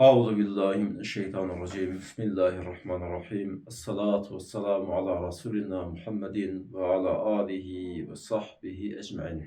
Euzu billahi mineşşeytanirracim. Bismillahirrahmanirrahim. Esselatu vesselamu ala Resulina Muhammedin ve ala alihi ve sahbihi ecmain.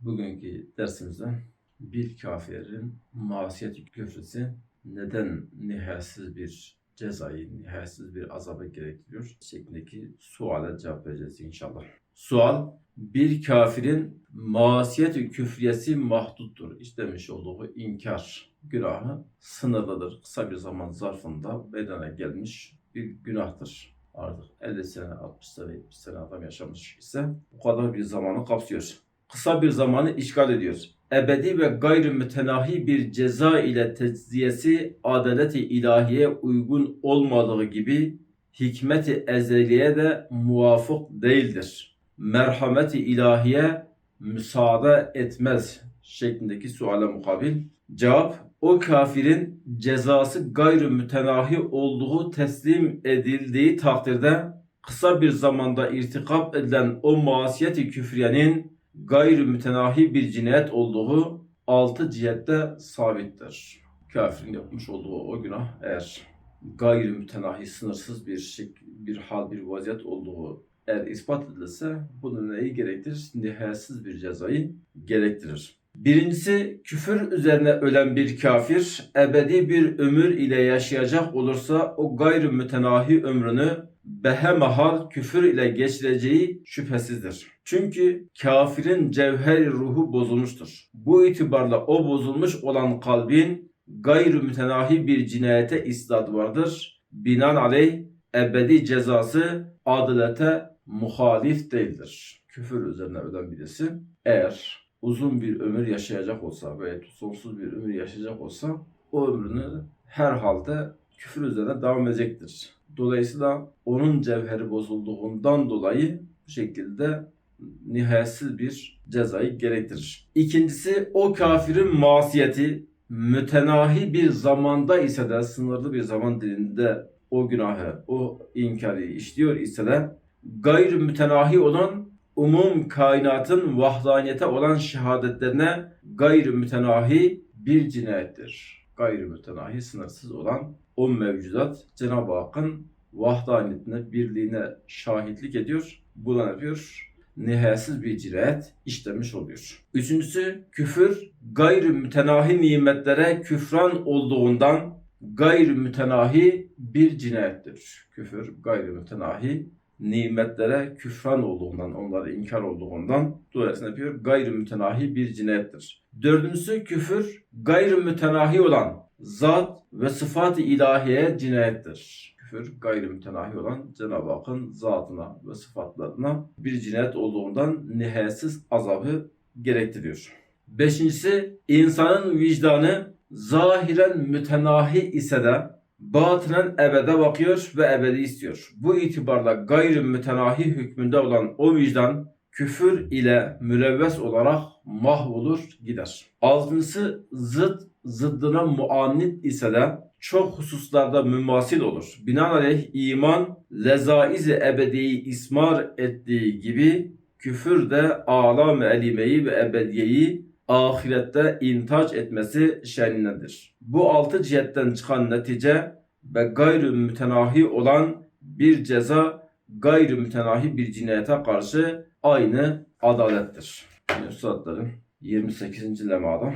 Bugünkü dersimizde bir kafirin masiyeti küfresi neden nihayetsiz bir cezayı, nihayetsiz bir azaba gerektiriyor şeklindeki suale cevap vereceğiz inşallah. Sual, bir kafirin masiyet küfriyesi mahduttur. İşlemiş olduğu inkar günahı sınırlıdır. Kısa bir zaman zarfında meydana gelmiş bir günahtır. Artık 50 sene, 60 sene, 70 sene adam yaşamış ise bu kadar bir zamanı kapsıyor. Kısa bir zamanı işgal ediyor. Ebedi ve gayrı mütenahi bir ceza ile tecziyesi adaleti ilahiye uygun olmadığı gibi hikmeti ezeliye de muvafık değildir. Merhameti ilahiye müsaade etmez şeklindeki suale mukabil cevap o kafirin cezası gayrı mütenahi olduğu teslim edildiği takdirde kısa bir zamanda irtikap edilen o masiyeti küfriyenin gayrı mütenahi bir cinayet olduğu altı cihette sabittir. Kafirin yapmış olduğu o günah eğer gayri mütenahi sınırsız bir şek bir hal bir vaziyet olduğu eğer ispat edilirse bu neyi gerektirir? Nihayetsiz bir cezayı gerektirir. Birincisi küfür üzerine ölen bir kafir ebedi bir ömür ile yaşayacak olursa o gayrı mütenahi ömrünü behemahal küfür ile geçireceği şüphesizdir. Çünkü kafirin cevheri ruhu bozulmuştur. Bu itibarla o bozulmuş olan kalbin gayrı mütenahi bir cinayete istat vardır. Binaenaleyh ebedi cezası adalete muhalif değildir. Küfür üzerine ölen birisi eğer uzun bir ömür yaşayacak olsa veya sonsuz bir ömür yaşayacak olsa o ömrünü herhalde küfür üzerine devam edecektir. Dolayısıyla onun cevheri bozulduğundan dolayı bu şekilde nihayetsiz bir cezayı gerektirir. İkincisi o kafirin masiyeti mütenahi bir zamanda ise de sınırlı bir zaman dilinde o günahı, o inkarı işliyor ise de gayrı mütenahi olan umum kainatın vahdaniyete olan şehadetlerine gayrı mütenahi bir cinayettir. Gayrı mütenahi sınırsız olan o mevcudat Cenab-ı Hakk'ın vahdaniyetine, birliğine şahitlik ediyor. Buna ne yapıyor? Nihayetsiz bir cinayet işlemiş oluyor. Üçüncüsü küfür gayrı mütenahi nimetlere küfran olduğundan gayrı mütenahi bir cinayettir. Küfür gayrı mütenahi nimetlere küfran olduğundan, onları inkar olduğundan dolayısıyla yapıyor. Gayrı mütenahi bir cinayettir. Dördüncüsü küfür gayrı mütenahi olan zat ve sıfat-ı ilahiye cinayettir. Küfür gayrı mütenahi olan Cenab-ı Hakk'ın zatına ve sıfatlarına bir cinayet olduğundan nihayetsiz azabı gerektiriyor. Beşincisi insanın vicdanı zahiren mütenahi ise de batınen ebede bakıyor ve ebedi istiyor. Bu itibarla gayrı mütenahi hükmünde olan o vicdan küfür ile mülevves olarak mahvolur gider. Altıncısı zıt zıddına muannit ise de çok hususlarda mümasil olur. Binaenaleyh iman lezaiz-i ebediyi ismar ettiği gibi küfür de alam-ı elimeyi ve ebediyeyi ahirette intaç etmesi şenindedir. Bu altı cihetten çıkan netice ve gayrı mütenahi olan bir ceza gayrı mütenahi bir cinayete karşı aynı adalettir. Üstadların 28. lemada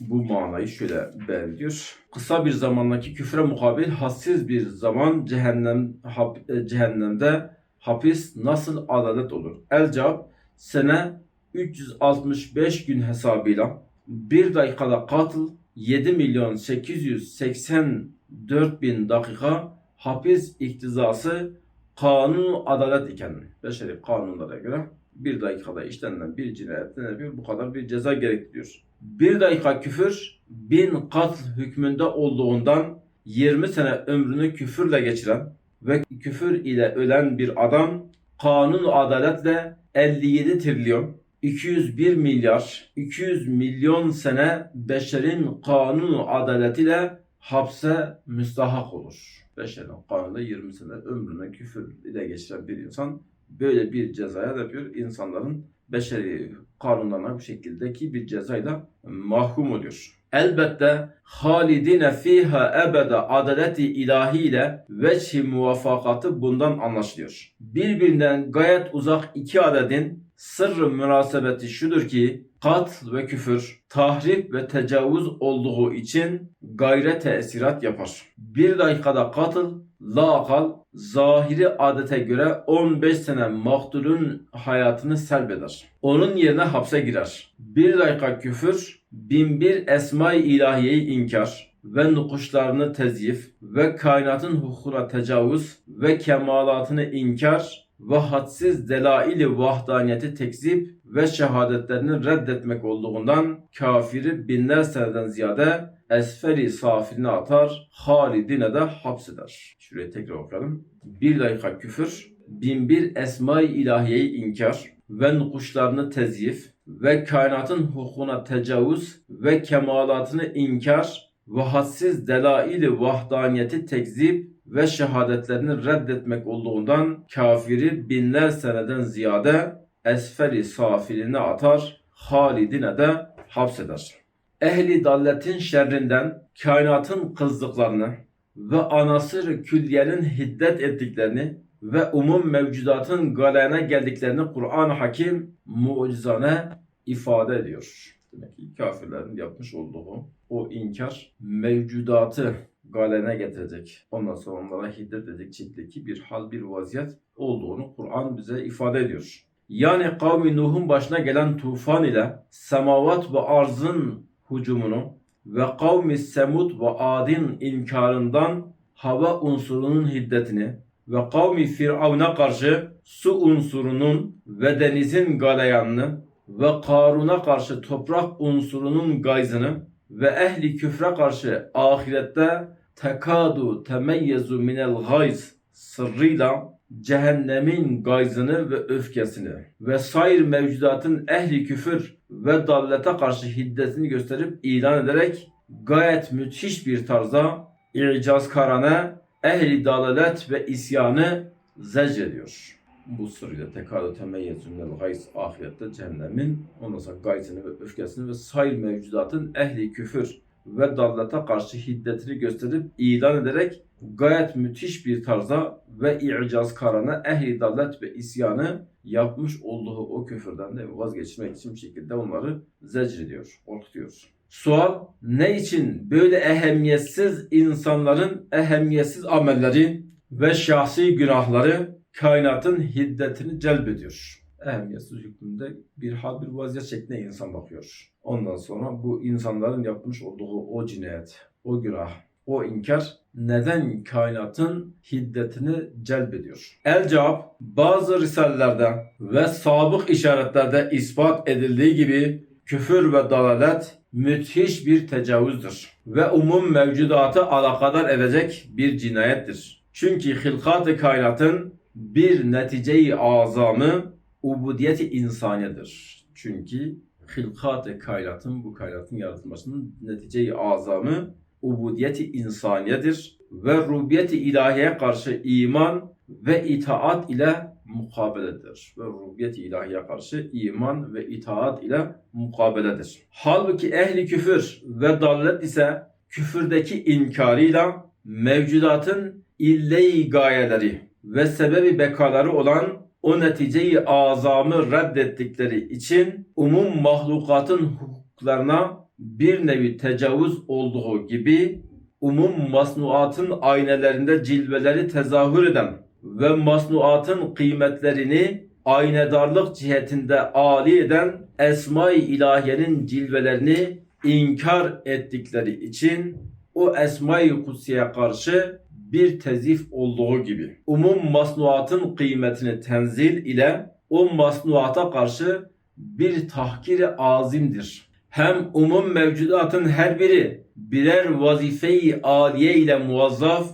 bu manayı şöyle belirliyor. Kısa bir zamandaki küfre mukabil hassiz bir zaman cehennem hap, cehennemde hapis nasıl adalet olur? El cevap sene 365 gün hesabıyla bir dakikada katıl 7 milyon 884 bin dakika hapis iktizası kanun adalet iken beşeri kanunlara göre bir dakikada işlenen bir cinayetten yapıyor bu kadar bir ceza gerektiriyor. Bir dakika küfür bin katl hükmünde olduğundan 20 sene ömrünü küfürle geçiren ve küfür ile ölen bir adam kanun adaletle 57 trilyon 201 milyar 200 milyon sene beşerin kanunu adaletiyle hapse müstahak olur. Beşerin kanunda 20 sene ömrüne küfür ile geçiren bir insan böyle bir cezaya da yapıyor. İnsanların beşeri kanunlarına bu şekildeki bir cezayla mahkum oluyor. elbette halidine fiha ebede adaleti ilahiyle veçhi muvaffakatı bundan anlaşılıyor. Birbirinden gayet uzak iki adedin sırrı münasebeti şudur ki katl ve küfür, tahrip ve tecavüz olduğu için gayre tesirat yapar. Bir dakikada katıl, la akal, zahiri adete göre 15 sene maktulün hayatını selbeder. Onun yerine hapse girer. Bir dakika küfür, binbir esma-i ilahiyeyi inkar ve nukuşlarını tezyif ve kainatın hukukuna tecavüz ve kemalatını inkar ve hadsiz delaili vahdaniyeti tekzip ve şehadetlerini reddetmek olduğundan kafiri binler seneden ziyade esferi safiline atar, halidine de hapseder. Şurayı tekrar okuyalım. Bir dakika küfür, binbir esma-i ilahiyeyi inkar ve nukuşlarını tezyif ve kainatın hukukuna tecavüz ve kemalatını inkar ve hadsiz delaili vahdaniyeti tekzip ve şehadetlerini reddetmek olduğundan kafiri binler seneden ziyade esferi safiline atar, halidine de hapseder. Ehli dalletin şerrinden kainatın kızdıklarını ve anasır külliyenin hiddet ettiklerini ve umum mevcudatın galene geldiklerini Kur'an-ı Hakim mucizane ifade ediyor. Demek ki kafirlerin yapmış olduğu o inkar mevcudatı galene getirecek. Ondan sonra onlara hiddet edecek çiftlik bir hal bir vaziyet olduğunu Kur'an bize ifade ediyor. Yani kavmi Nuh'un başına gelen tufan ile semavat ve arzın hucumunu ve kavmi Semud ve Adin inkarından hava unsurunun hiddetini ve kavmi Firavun'a karşı su unsurunun ve denizin galeyanını ve Karun'a karşı toprak unsurunun gayzını ve ehli küfre karşı ahirette tekadu temeyyezu minel gayz sırrıyla cehennemin gayzını ve öfkesini ve sair mevcudatın ehli küfür ve dallete karşı hiddetini gösterip ilan ederek gayet müthiş bir tarzda icazkarane ehli dalalet ve isyanı zecrediyor. Bu sırrıyla tekadu temeyyezu minel gayz ahirette cehennemin ondan sonra gayzını ve öfkesini ve sair mevcudatın ehli küfür ve dallete karşı hiddetini gösterip ilan ederek gayet müthiş bir tarzda ve i'cazkarane ehli dallet ve isyanı yapmış olduğu o küfürden de vazgeçmek için bir şekilde onları zecrediyor, korkutuyor. Sual, ne için böyle ehemmiyetsiz insanların ehemmiyetsiz amelleri ve şahsi günahları kainatın hiddetini celbediyor? Ehemmiyetsiz hükmünde bir hal bir vaziyet şeklinde insan bakıyor. Ondan sonra bu insanların yapmış olduğu o cinayet, o günah, o inkar neden kainatın hiddetini celbediyor? El cevap bazı risalelerde ve sabık işaretlerde ispat edildiği gibi küfür ve dalalet müthiş bir tecavüzdür ve umum mevcudatı alakadar edecek bir cinayettir. Çünkü hilkat-ı kainatın bir netice-i azamı ubudiyeti insaniyedir. Çünkü hilkat-ı kainatın bu kainatın yaratılmasının netice-i azamı ubudiyeti insaniyedir ve rububiyeti ilahiye karşı iman ve itaat ile mukabeledir. Ve rububiyeti ilahiye karşı iman ve itaat ile mukabeledir. Halbuki ehli küfür ve dallet ise küfürdeki inkarıyla mevcudatın ille gayeleri ve sebebi bekaları olan o neticeyi azamı reddettikleri için umum mahlukatın hukuklarına bir nevi tecavüz olduğu gibi umum masnuatın aynelerinde cilveleri tezahür eden ve masnuatın kıymetlerini aynedarlık cihetinde âli eden Esma-i İlahiye'nin cilvelerini inkar ettikleri için o Esma-i Kutsi'ye karşı bir tezif olduğu gibi umum masnuatın kıymetini tenzil ile o masnuata karşı bir tahkiri azimdir. Hem umum mevcudatın her biri birer vazife-i aliye ile muvazzaf,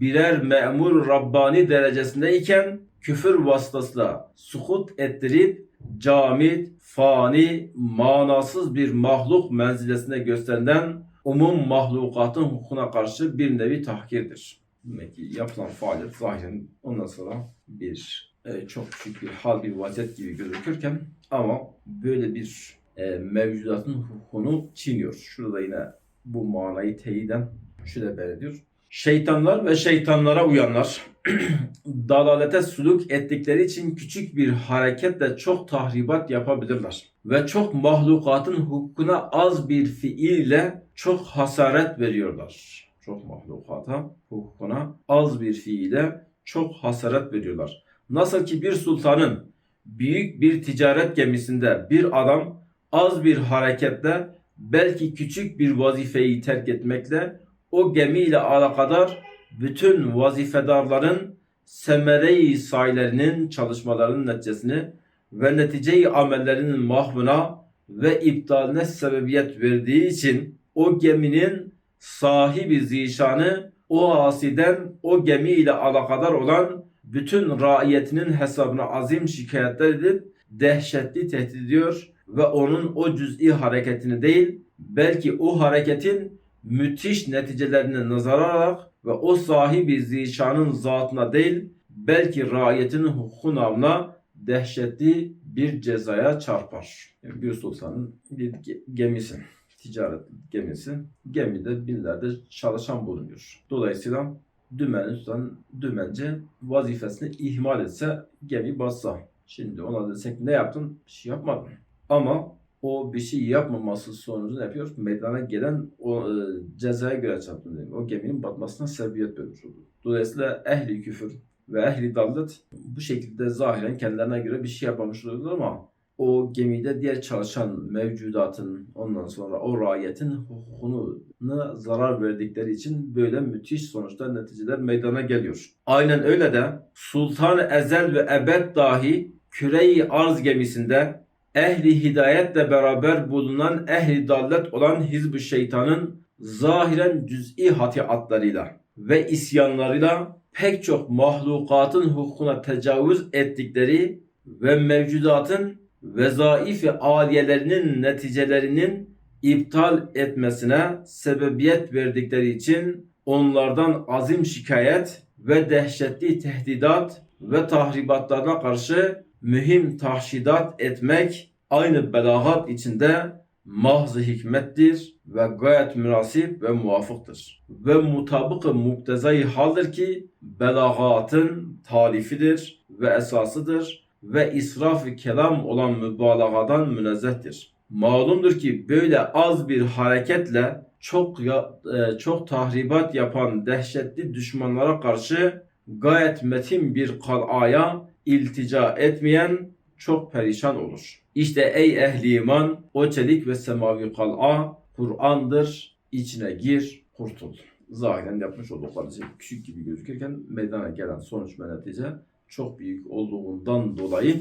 birer memur Rabbani derecesindeyken küfür vasıtasıyla sukut ettirip camit, fani, manasız bir mahluk menzilesine gösterilen umum mahlukatın hukukuna karşı bir nevi tahkirdir. Demek ki yapılan faaliyet zahiren ondan sonra bir e, çok küçük bir hal bir vaziyet gibi gözükürken ama böyle bir e, mevcudatın hukukunu çiğniyor. Şurada yine bu manayı teyiden şöyle belirtiyor. Şeytanlar ve şeytanlara uyanlar dalalete suluk ettikleri için küçük bir hareketle çok tahribat yapabilirler. Ve çok mahlukatın hukukuna az bir fiille çok hasaret veriyorlar. Çok mahlukata hukukuna az bir fiile çok hasaret veriyorlar. Nasıl ki bir sultanın büyük bir ticaret gemisinde bir adam az bir hareketle belki küçük bir vazifeyi terk etmekle o gemiyle alakadar bütün vazifedarların semere-i sahilerinin çalışmalarının neticesini ve netice-i amellerinin mahvına ve iptaline sebebiyet verdiği için o geminin sahibi zişanı o asiden o gemi ile alakadar olan bütün raiyetinin hesabına azim şikayetler edip dehşetli tehdit ediyor ve onun o cüz'i hareketini değil belki o hareketin müthiş neticelerini nazara alarak ve o sahibi zişanın zatına değil belki raiyetinin hukukun namına dehşetli bir cezaya çarpar. Yani bir sultanın bir ge- gemisi, ticaret gemisi, gemide binlerce çalışan bulunuyor. Dolayısıyla dümeni tutan dümence vazifesini ihmal etse gemi bassa. Şimdi ona desek ne yaptın? Bir şey yapmadın. Ama o bir şey yapmaması sonucu ne yapıyor? Meydana gelen o e, cezaya göre mi? O geminin batmasına sebebiyet vermiş oldu. Dolayısıyla ehli küfür ve ehli dallet bu şekilde zahiren kendilerine göre bir şey yapmamış oluyorlar ama o gemide diğer çalışan mevcudatın ondan sonra o rayetin hukukuna zarar verdikleri için böyle müthiş sonuçlar neticeler meydana geliyor. Aynen öyle de Sultan Ezel ve Ebed dahi küreyi arz gemisinde ehli hidayetle beraber bulunan ehli dallet olan hizb şeytanın zahiren cüz'i hatiatlarıyla ve isyanlarıyla pek çok mahlukatın hukukuna tecavüz ettikleri ve mevcudatın vezaifi aliyelerinin neticelerinin iptal etmesine sebebiyet verdikleri için onlardan azim şikayet ve dehşetli tehdidat ve tahribatlarına karşı mühim tahşidat etmek aynı belagat içinde mahz hikmettir ve gayet münasip ve muvafıktır. Ve mutabık-ı muktezai haldir ki belagatın talifidir ve esasıdır ve israf-ı kelam olan mübalağadan münezzehtir. Malumdur ki böyle az bir hareketle çok e, çok tahribat yapan dehşetli düşmanlara karşı gayet metin bir kalaya iltica etmeyen çok perişan olur. İşte ey ehli iman o çelik ve semavi kal'a Kur'an'dır. İçine gir, kurtul. Zahiren yapmış oldukları şey küçük gibi gözükürken meydana gelen sonuç ve netice çok büyük olduğundan dolayı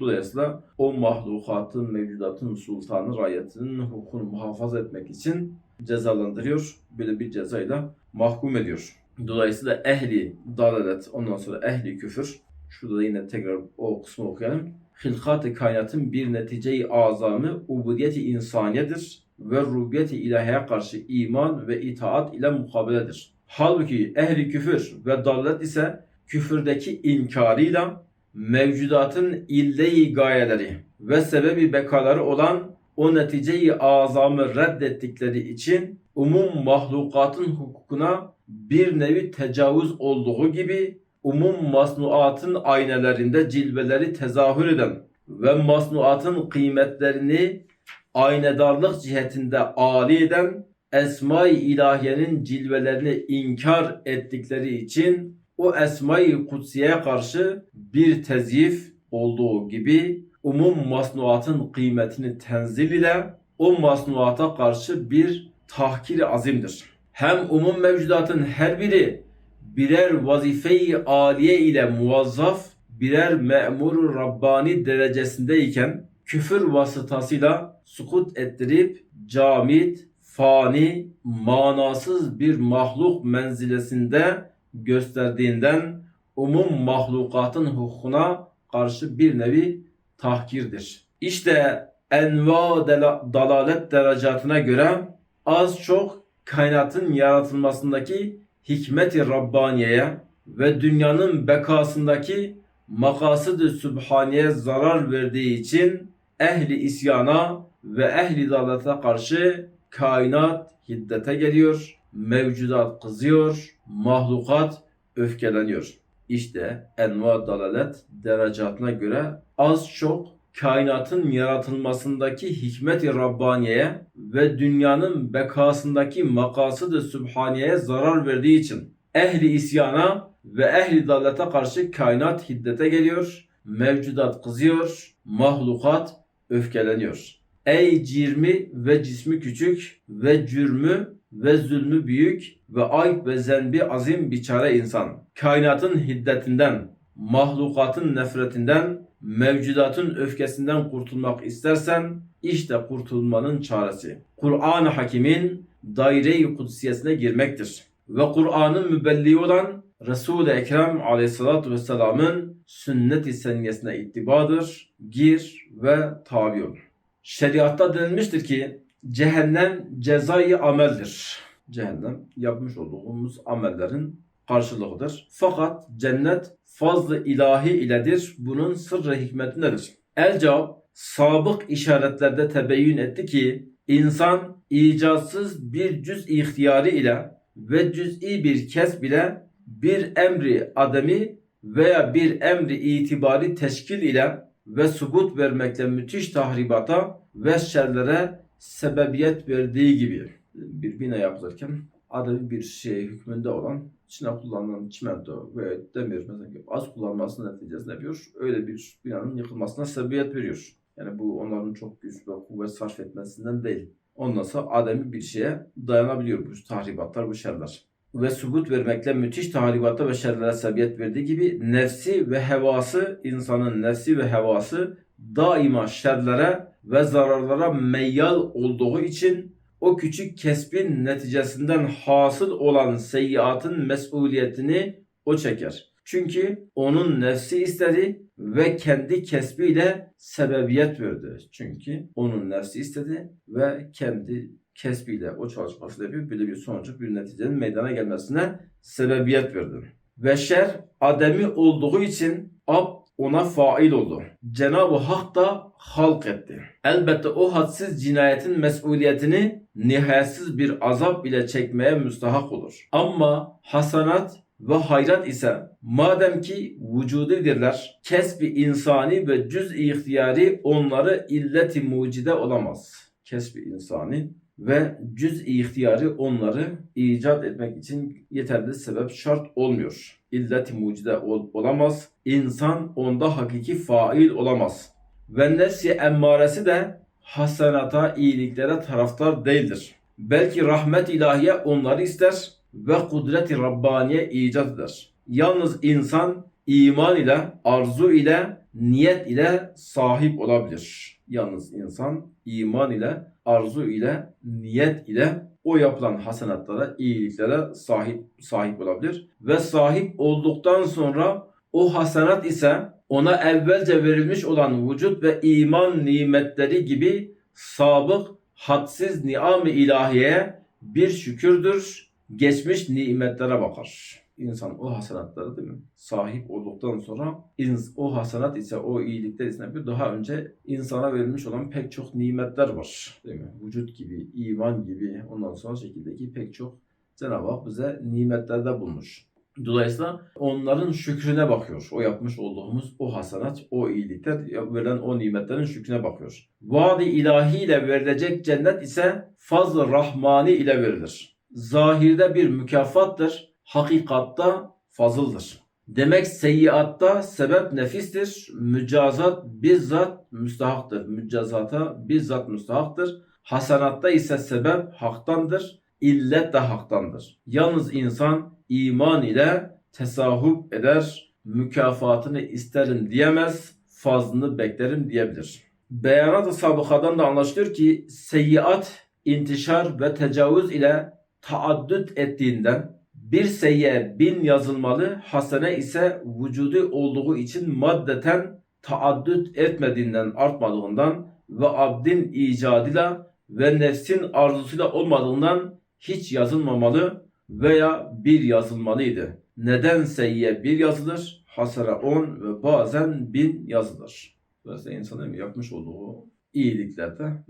dolayısıyla o mahlukatın, mevcudatın, sultanı, rayetinin hukukunu muhafaza etmek için cezalandırıyor. Böyle bir cezayla mahkum ediyor. Dolayısıyla ehli dalalet, ondan sonra ehli küfür. Şurada da yine tekrar o kısmı okuyalım. Hilkat-ı kainatın bir netice-i azamı ubudiyeti insaniyedir ve rububiyeti ilahiye karşı iman ve itaat ile mukabeledir. Halbuki ehli küfür ve dallet ise küfürdeki inkarıyla mevcudatın ille-i gayeleri ve sebebi bekaları olan o netice-i azamı reddettikleri için umum mahlukatın hukukuna bir nevi tecavüz olduğu gibi umum masnuatın aynelerinde cilveleri tezahür eden ve masnuatın kıymetlerini aynedarlık cihetinde âli eden Esma-i İlahiye'nin cilvelerini inkar ettikleri için o Esma-i Kutsiye'ye karşı bir tezyif olduğu gibi umum masnuatın kıymetini tenzil ile o masnuata karşı bir tahkir azimdir. Hem umum mevcudatın her biri birer vazife-i aliye ile muvazzaf, birer memur Rabbani derecesindeyken küfür vasıtasıyla sukut ettirip camit, fani, manasız bir mahluk menzilesinde gösterdiğinden umum mahlukatın hukukuna karşı bir nevi tahkirdir. İşte enva dalalet derecatına göre az çok kainatın yaratılmasındaki hikmeti Rabbaniye'ye ve dünyanın bekasındaki makasıd-ı sübhaniye zarar verdiği için ehli isyana ve ehli dalalete karşı kainat hiddete geliyor, mevcudat kızıyor, mahlukat öfkeleniyor. İşte enva dalalet derecatına göre az çok kainatın yaratılmasındaki hikmet-i Rabbaniye'ye ve dünyanın bekasındaki makasıd-ı Sübhaniye'ye zarar verdiği için ehli isyana ve ehli dalete karşı kainat hiddete geliyor, mevcudat kızıyor, mahlukat öfkeleniyor. Ey cirmi ve cismi küçük ve cürmü ve zulmü büyük ve ayıp ve zenbi azim biçare insan. Kainatın hiddetinden, mahlukatın nefretinden, mevcudatın öfkesinden kurtulmak istersen işte kurtulmanın çaresi. Kur'an-ı Hakim'in daire-i kudsiyesine girmektir. Ve Kur'an'ın mübelliği olan Resul-i Ekrem aleyhissalatu vesselamın sünnet-i seniyesine ittibadır. Gir ve tabi ol. Şeriatta denilmiştir ki cehennem cezayı ameldir. Cehennem yapmış olduğumuz amellerin karşılığıdır. Fakat cennet fazlı ilahi iledir. Bunun sırrı hikmeti nedir? El cevap sabık işaretlerde tebeyyün etti ki insan icatsız bir cüz ihtiyarı ile ve cüz'i bir kes bile bir emri ademi veya bir emri itibari teşkil ile ve subut vermekle müthiş tahribata ve şerlere sebebiyet verdiği gibi bir bina yapılırken ademi bir şey hükmünde olan içine kullanılan çimento ve demir mesela az kullanmasının neticesinde yapıyor. Öyle bir binanın yıkılmasına sebebiyet veriyor. Yani bu onların çok güç ve kuvvet sarf etmesinden değil. Ondan sonra ademi bir şeye dayanabiliyor bu tahribatlar, bu şerler. Ve subut vermekle müthiş tahribata ve şerlere sebebiyet verdiği gibi nefsi ve hevası, insanın nefsi ve hevası daima şerlere ve zararlara meyyal olduğu için o küçük kesbin neticesinden hasıl olan seyyiatın mesuliyetini o çeker. Çünkü onun nefsi istedi ve kendi kesbiyle sebebiyet verdi. Çünkü onun nefsi istedi ve kendi kesbiyle o çalışmasıyla yapıyor. Böyle bir sonucu bir neticenin meydana gelmesine sebebiyet verdi. Ve şer ademi olduğu için ab ona fail oldu. Cenab-ı Hak da halk etti. Elbette o hadsiz cinayetin mesuliyetini nihayetsiz bir azap ile çekmeye müstahak olur. Ama hasanat ve hayrat ise madem ki vücudidirler, kesbi insani ve cüz-i ihtiyari onları illeti mucide olamaz. Kesbi insani ve cüz-i ihtiyarı onları icat etmek için yeterli sebep şart olmuyor. İllet-i mucide ol- olamaz. İnsan onda hakiki fail olamaz. Ve nefsi emmaresi de hasenata, iyiliklere taraftar değildir. Belki rahmet ilahiye onları ister ve kudret-i Rabbaniye icat eder. Yalnız insan iman ile, arzu ile, niyet ile sahip olabilir. Yalnız insan iman ile, arzu ile, niyet ile o yapılan hasenatlara, iyiliklere sahip sahip olabilir ve sahip olduktan sonra o hasenat ise ona evvelce verilmiş olan vücut ve iman nimetleri gibi sabık, hadsiz niam-ı ilahiyeye bir şükürdür. Geçmiş nimetlere bakar. İnsan o hasenatlara değil mi? Sahip olduktan sonra o hasenat ise o iyilikler ise bir daha önce insana verilmiş olan pek çok nimetler var. Değil mi? Vücut gibi, iman gibi ondan sonra şekildeki pek çok Cenab-ı Hak bize nimetlerde bulmuş. Dolayısıyla onların şükrüne bakıyor. O yapmış olduğumuz o hasanat, o iyilikler, verilen o nimetlerin şükrüne bakıyor. Vaadi ilahi ile verilecek cennet ise fazl-ı rahmani ile verilir. Zahirde bir mükafattır, hakikatta fazıldır. Demek seyyiatta sebep nefistir, mücazat bizzat müstahaktır. Mücazata bizzat müstahaktır. Hasanatta ise sebep haktandır, illet de haktandır. Yalnız insan iman ile tesahup eder, mükafatını isterim diyemez, fazlını beklerim diyebilir. Beyanat-ı sabıkadan da anlaşılıyor ki seyyiat, intişar ve tecavüz ile taaddüt ettiğinden bir seyye bin yazılmalı, hasene ise vücudu olduğu için maddeten taaddüt etmediğinden artmadığından ve abdin icadıyla ve nefsin arzusuyla olmadığından hiç yazılmamalı veya bir yazılmalıydı. Neden seyye bir yazılır, hasara on ve bazen bin yazılır. Dolayısıyla insanın yapmış olduğu iyiliklerde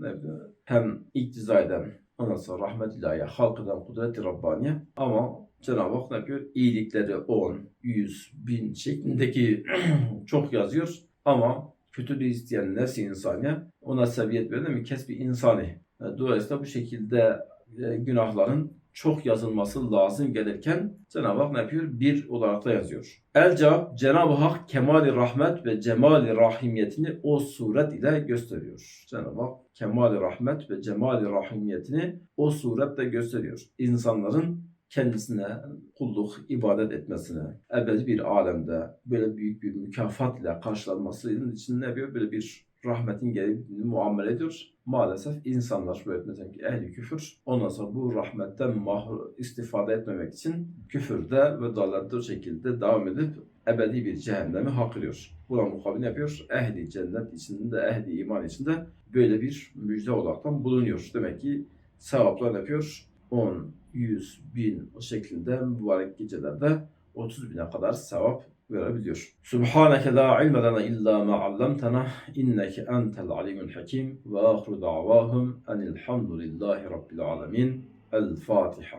hem iktiza eden, Ondan sonra rahmet ilahiye, halk eden kudret-i Rabbaniye. Ama Cenab-ı Hak ne yapıyor? İyilikleri 10, 100, 1000 şeklindeki çok yazıyor. Ama kötülüğü isteyen nefsi insaniye ona sebebiyet veriyor mi? Kesbi insani. Dolayısıyla bu şekilde e, günahların çok yazılması lazım gelirken Cenab-ı Hak ne yapıyor? Bir olarak da yazıyor. El cevap Cenab-ı Hak kemali rahmet ve cemali rahimiyetini o suret ile gösteriyor. Cenab-ı Hak kemali rahmet ve cemali rahimiyetini o suretle gösteriyor. İnsanların kendisine kulluk, ibadet etmesine, ebedi bir alemde böyle büyük bir mükafat ile karşılanmasının için ne yapıyor? Böyle bir rahmetin gereğini muamele ediyor. Maalesef insanlar böyle mesela ki ehli küfür ondan sonra bu rahmetten mahrum istifade etmemek için küfürde ve dalatte o şekilde devam edip ebedi bir cehennemi hak ediyor. Buna mukabil yapıyor? Ehli cennet içinde, ehli iman içinde böyle bir müjde olaraktan bulunuyor. Demek ki sevaplar yapıyor? 10, 100, 1000 o şekilde mübarek gecelerde 30 bine kadar sevap verebiliyor. Subhaneke la ilme lana illa ma allamtana inneke entel alimul hakim ve ahru da'vahum enilhamdülillahi rabbil alemin. El Fatiha.